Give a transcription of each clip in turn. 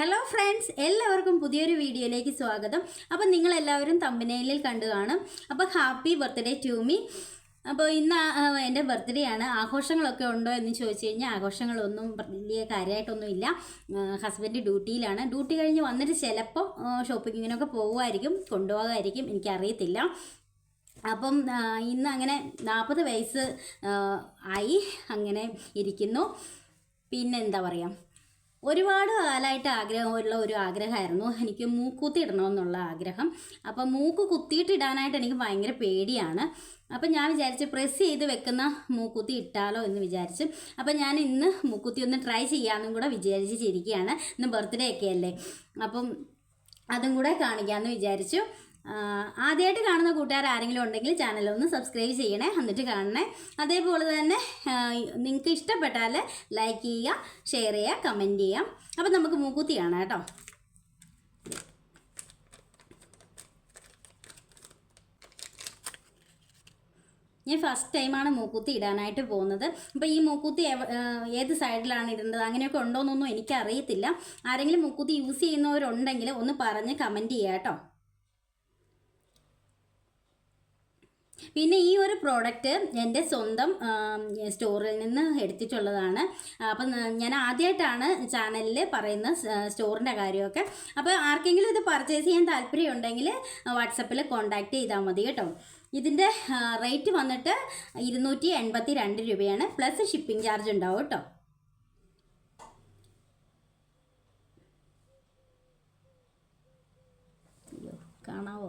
Hello friends എല്ലാവർക്കും പുതിയൊരു വീഡിയോയിലേക്ക് സ്വാഗതം. അപ്പോൾ നിങ്ങളെല്ലാവരും തമ്പനയിലിൽ കണ്ടു കാണും അപ്പോൾ ഹാപ്പി ബർത്ത്ഡേ ടു മീ അപ്പോൾ ഇന്ന് എന്റെ ബർത്ത്ഡേ ആണ്. ആഘോഷങ്ങളൊക്കെ ഉണ്ടോ എന്ന് ചോദിച്ചു കഴിഞ്ഞാൽ ആഘോഷങ്ങളൊന്നും വലിയ കാര്യമായിട്ടൊന്നും ഇല്ല ഹസ്ബൻഡ് ഡ്യൂട്ടിയിലാണ് ഡ്യൂട്ടി കഴിഞ്ഞ് വന്നിട്ട് ചിലപ്പോൾ ഷോപ്പിങ്ങിനൊക്കെ പോകുമായിരിക്കും കൊണ്ടുപോകാമായിരിക്കും. എനിക്കറിയത്തില്ല. അപ്പം ഇന്ന് അങ്ങനെ നാൽപ്പത് വയസ്സ് ആയി അങ്ങനെ ഇരിക്കുന്നു. പിന്നെ എന്താ പറയുക ഒരുപാട് കാലമായിട്ട് ആഗ്രഹമുള്ള ഒരു ആഗ്രഹമായിരുന്നു. എനിക്ക് മൂക്കുത്തി ഇടണമെന്നുള്ള ആഗ്രഹം. അപ്പം മൂക്ക് കുത്തിയിട്ടിടാനായിട്ട് എനിക്ക് ഭയങ്കര പേടിയാണ്. അപ്പം ഞാൻ വിചാരിച്ച് പ്രസ് ചെയ്ത് വെക്കുന്ന മൂക്കുത്തി ഇട്ടാലോ എന്ന് വിചാരിച്ചു. അപ്പം ഞാൻ ഇന്ന് മൂക്കുത്തി ഒന്ന് ട്രൈ ചെയ്യാമെന്നും കൂടെ വിചാരിച്ചിരിക്കുകയാണ് ഇന്ന് ബർത്ത്ഡേ ഒക്കെ അല്ലേ? അപ്പം അതും കൂടെ കാണിക്കാമെന്ന് വിചാരിച്ചു. ആദ്യമായിട്ട് കാണുന്ന കൂട്ടുകാർ ആരെങ്കിലും ഉണ്ടെങ്കിൽ ചാനൽ ഒന്ന് സബ്സ്ക്രൈബ് ചെയ്യണേ എന്നിട്ട് കാണണേ. അതേപോലെ തന്നെ നിങ്ങൾക്ക് ഇഷ്ടപ്പെട്ടാൽ ലൈക്ക് ചെയ്യുക ഷെയർ ചെയ്യുക കമന്റ് ചെയ്യാം അപ്പം നമുക്ക് മൂക്കുത്തി കാണാം കേട്ടോ. ഞാൻ ഫസ്റ്റ് ടൈമാണ് മൂക്കുത്തി ഇടാനായിട്ട് പോകുന്നത്. അപ്പോൾ ഈ മൂക്കുത്തി ഏത് സൈഡിലാണ് ഇടേണ്ടത്? അങ്ങനെയൊക്കെ ഉണ്ടോയെന്നൊന്നും എനിക്കറിയത്തില്ല. ആരെങ്കിലും മൂക്കുത്തി യൂസ് ചെയ്യുന്നവരുണ്ടെങ്കിൽ ഒന്ന് പറഞ്ഞ് കമന്റ് ചെയ്യാം കേട്ടോ. പിന്നെ ഈ ഒരു പ്രോഡക്റ്റ് എന്റെ സ്വന്തം സ്റ്റോറിൽ നിന്ന് എടുത്തിട്ടുള്ളതാണ്. അപ്പം ഞാൻ ആദ്യമായിട്ടാണ് ചാനലിൽ പറയുന്ന സ്റ്റോറിന്റെ കാര്യമൊക്കെ. അപ്പോൾ ആർക്കെങ്കിലും ഇത് പർച്ചേസ് ചെയ്യാൻ താല്പര്യമുണ്ടെങ്കിൽ വാട്സപ്പിൽ കോൺടാക്റ്റ് ചെയ്താൽ മതി കേട്ടോ. ഇതിന്റെ റേറ്റ് വന്നിട്ട് ഇരുന്നൂറ്റി എൺപത്തി രണ്ട് രൂപയാണ്. പ്ലസ് ഷിപ്പിംഗ് ചാർജ് ഉണ്ടാവും കേട്ടോ. കാണാവോ?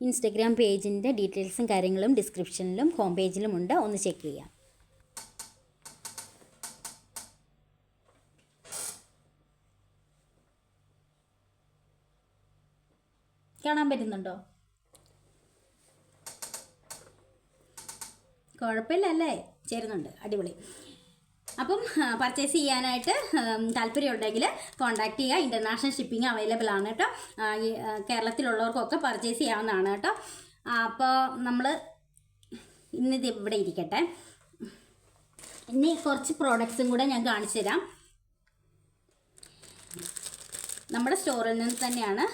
ഇൻസ്റ്റഗ്രാം പേജിന്റെ ഡീറ്റെയിൽസും കാര്യങ്ങളും ഡിസ്ക്രിപ്ഷനിലും ഹോം പേജിലും ഉണ്ട്. ഒന്ന് ചെക്ക് ചെയ്യാം. കാണാൻ പറ്റുന്നുണ്ടോ? കുഴപ്പമില്ല അല്ലേ? ചേരുന്നുണ്ട്. അടിപൊളി. അപ്പം പർച്ചേസ് ചെയ്യാനായിട്ട് താല്പര്യം താല്പര്യമുണ്ടെങ്കിൽ കോൺടാക്ട് ചെയ്യുക. ഇന്റർനാഷണൽ ഷിപ്പിംഗ് അവൈലബിൾ ആണ് കേട്ടോ. കേരളത്തിലുള്ളവർക്കൊക്കെ പർച്ചേസ് ചെയ്യാവുന്നതാണ് കേട്ടോ. അപ്പോൾ നമ്മൾ ഇന്നിത് ഇവിടെ ഇരിക്കട്ടെ. ഇനി കുറച്ച് പ്രോഡക്ട്സും കൂടെ ഞാൻ കാണിച്ചു തരാം. നമ്മുടെ സ്റ്റോറിൽ നിന്ന് തന്നെയാണ്.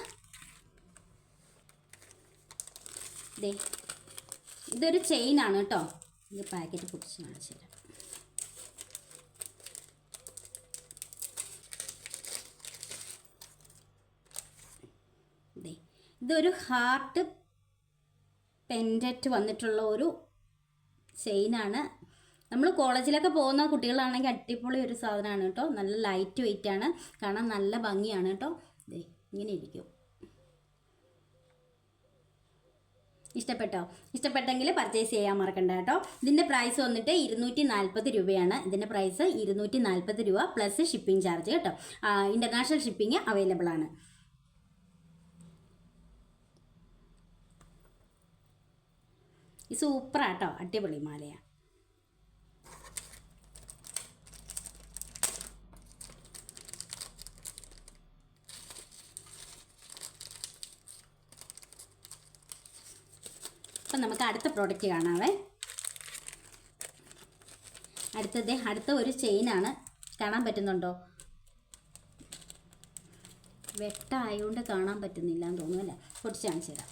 ദേ ഇതൊരു ചെയിനാണ് കേട്ടോ. ഇത് പാക്കറ്റ് പൊട്ടിച്ച് കാണിച്ചു തരാം ദേ ഇതൊരു ഹാർട്ട് പെൻഡറ്റ് വന്നിട്ടുള്ള ഒരു ചെയിനാണ്. നമ്മൾ കോളേജിലൊക്കെ പോകുന്ന കുട്ടികളാണെങ്കിൽ അടിപൊളി ഒരു സാധനമാണ് കേട്ടോ. നല്ല ലൈറ്റ് വെയിറ്റ് ആണ്. കാണാൻ നല്ല ഭംഗിയാണ് കേട്ടോ. ഇങ്ങനെ ഇരിക്കും. ഇഷ്ടപ്പെട്ടോ? ഇഷ്ടപ്പെട്ടെങ്കിൽ പർച്ചേസ് ചെയ്യാൻ മറക്കണ്ട കേട്ടോ. ഇതിന്റെ പ്രൈസ് വന്നിട്ട് ഇരുന്നൂറ്റി നാൽപ്പത് രൂപയാണ്. ഇതിന്റെ പ്രൈസ് ഇരുന്നൂറ്റി നാൽപ്പത് രൂപ പ്ലസ് ഷിപ്പിംഗ് ചാർജ് കേട്ടോ. ഇന്റർനാഷണൽ ഷിപ്പിംഗ് അവൈലബിൾ ആണ്. ഈ സൂപ്പറാട്ടോ അടിപൊളി മാലയാണ് അപ്പം നമുക്ക് അടുത്ത പ്രോഡക്റ്റ് കാണാവേ. അടുത്തത് അടുത്ത ഒരു ചെയിനാണ് കാണാൻ പറ്റുന്നുണ്ടോ? വെട്ടായതുകൊണ്ട് കാണാൻ പറ്റുന്നില്ല എന്ന് തോന്നുന്നു അല്ലേ? പൊടിച്ച് കാണിച്ചു തരാം.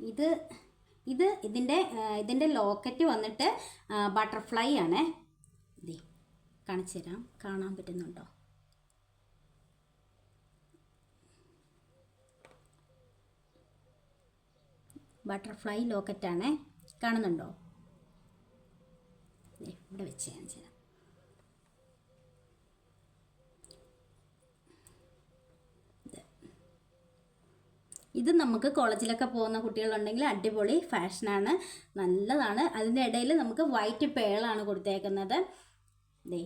ഇത് ഇത് ഇതിന്റെ ഇതിന്റെ ലോക്കറ്റ് വന്നിട്ട് ബട്ടർഫ്ലൈ ആണേ. ദേ കാണിച്ചു തരാം. കാണാൻ പറ്റുന്നുണ്ടോ? ബട്ടർഫ്ലൈ ലോക്കറ്റാണേ. കാണുന്നുണ്ടോ? ഇവിടെ വെച്ച് കാണിച്ചു ഇത് നമുക്ക് കോളേജിലൊക്കെ പോകുന്ന കുട്ടികളുണ്ടെങ്കിൽ അടിപൊളി ഫാഷനാണ്. നല്ലതാണ്. അതിന്റെ ഇടയിൽ നമുക്ക് വൈറ്റ് പേളാണ് കൊടുത്തേക്കുന്നത്. ദേ.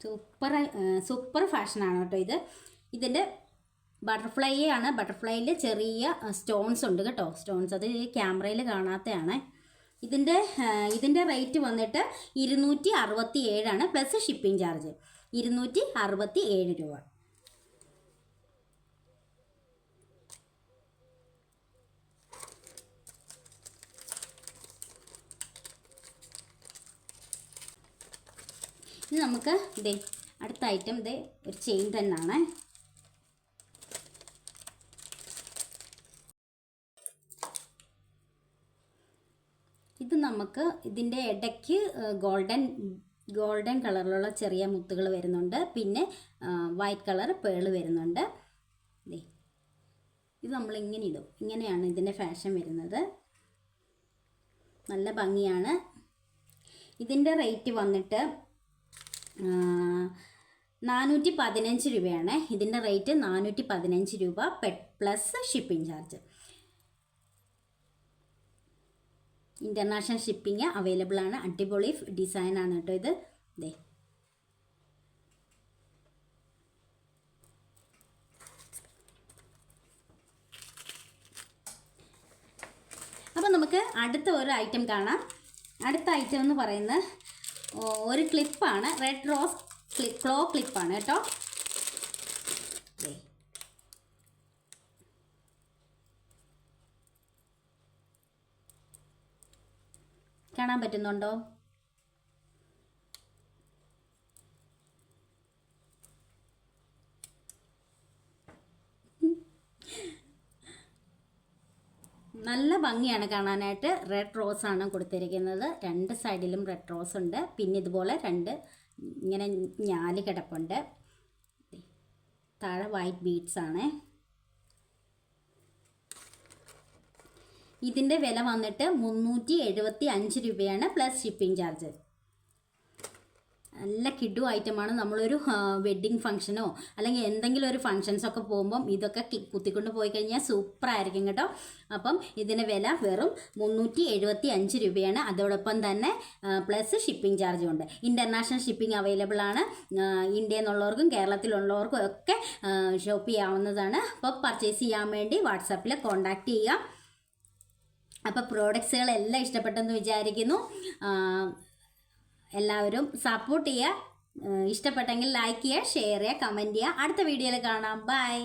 സൂപ്പർ സൂപ്പർ ഫാഷനാണ് കേട്ടോ ഇത്. ഇതിന്റെ ബട്ടർഫ്ലൈ ആണ് ബട്ടർഫ്ലൈയിൽ ചെറിയ സ്റ്റോൺസ് ഉണ്ട് കേട്ടോ. സ്റ്റോൺസ് അത് ക്യാമറയിൽ കാണാത്തതാണ്. ഇതിന്റെ ഇതിന്റെ റേറ്റ് വന്നിട്ട് ഇരുന്നൂറ്റി അറുപത്തി ഏഴാണ് പ്ലസ് ഷിപ്പിംഗ് ചാർജ് ഇരുന്നൂറ്റി അറുപത്തി ഏഴ് രൂപ. ഇനി നമുക്ക് ഇതേ അടുത്ത ഐറ്റം ഇതേ ഒരു ചെയിൻ തന്നെയാണ് ഇത് നമുക്ക് ഇതിന്റെ ഇടയ്ക്ക് ഗോൾഡൻ ഗോൾഡൻ കളറിലുള്ള ചെറിയ മുത്തുകൾ വരുന്നുണ്ട്. പിന്നെ വൈറ്റ് കളർ പേൾ വരുന്നുണ്ട്. ഇത് നമ്മൾ ഇങ്ങനെ ഇടും. ഇങ്ങനെയാണ് ഇതിന്റെ ഫാഷൻ വരുന്നത്. നല്ല ഭംഗിയാണ്. ഇതിന്റെ റേറ്റ് വന്നിട്ട് നാനൂറ്റി പതിനഞ്ച് രൂപയാണ്. ഇതിന്റെ റേറ്റ് നാനൂറ്റി പതിനഞ്ച് രൂപ plus shipping charge. International shipping available ആണ്. അടിപൊളി ഡിസൈൻ ആണ് കേട്ടോ ഇത്. ദേ. അപ്പോൾ നമുക്ക് അടുത്ത ഒരു ഐറ്റം കാണാം. അടുത്ത ഐറ്റം എന്ന് പറയുന്നത് ഒരു ക്ലിപ്പാണ് റെഡ് റോസ് ക്ലോ ക്ലിപ്പാണ് കേട്ടോ ദേ. കാണാൻ പറ്റുന്നുണ്ടോ? നല്ല ഭംഗിയാണ് കാണാനായിട്ട്. റെഡ് റോസ് ആണ് കൊടുത്തിരിക്കുന്നത്. രണ്ട് സൈഡിലും റെഡ് റോസ് ഉണ്ട്. പിന്നെ ഇതുപോലെ രണ്ട് ഇങ്ങനെ ഞാൽ കിടപ്പുണ്ട്. താഴെ വൈറ്റ് ബീഡ്സ് ആണ്. ഇതിന്റെ വില വന്നിട്ട് മുന്നൂറ്റി എഴുപത്തി അഞ്ച് രൂപയാണ് പ്ലസ് ഷിപ്പിംഗ് ചാർജ് നല്ല കിഡു ഐറ്റമാണ് നമ്മളൊരു വെഡ്ഡിങ് ഫംഗ്ഷനോ അല്ലെങ്കിൽ എന്തെങ്കിലും ഒരു ഫംഗ്ഷൻസ് ഒക്കെ പോകുമ്പം ഇതൊക്കെ കുത്തിക്കൊണ്ട് പോയി കഴിഞ്ഞാൽ സൂപ്പർ ആയിരിക്കും കേട്ടോ. അപ്പം ഇതിന്റെ വില വെറും മുന്നൂറ്റി എഴുപത്തി അഞ്ച് രൂപയാണ്. അതോടൊപ്പം തന്നെ പ്ലസ് ഷിപ്പിംഗ് ചാർജും ഉണ്ട്. ഇന്റർനാഷണൽ ഷിപ്പിംഗ് അവൈലബിൾ ആണ്. ഇന്ത്യയിൽ നിന്നുള്ളവർക്കും കേരളത്തിലുള്ളവർക്കും ഒക്കെ ഷോപ്പ് ചെയ്യാവുന്നതാണ്. അപ്പോൾ പർച്ചേസ് ചെയ്യാൻ വേണ്ടി വാട്സാപ്പിൽ കോൺടാക്റ്റ് ചെയ്യുക അപ്പോൾ പ്രോഡക്ട്സുകളെല്ലാം ഇഷ്ടപ്പെട്ടെന്ന് വിചാരിക്കുന്നു. എല്ലാവരും സപ്പോർട്ട് ചെയ്യുക. ഇഷ്ടപ്പെട്ടെങ്കിൽ ലൈക്ക് ചെയ്യുക ഷെയർ ചെയ്യുക കമന്റ് ചെയ്യുക. അടുത്ത വീഡിയോയിൽ കാണാം. ബൈ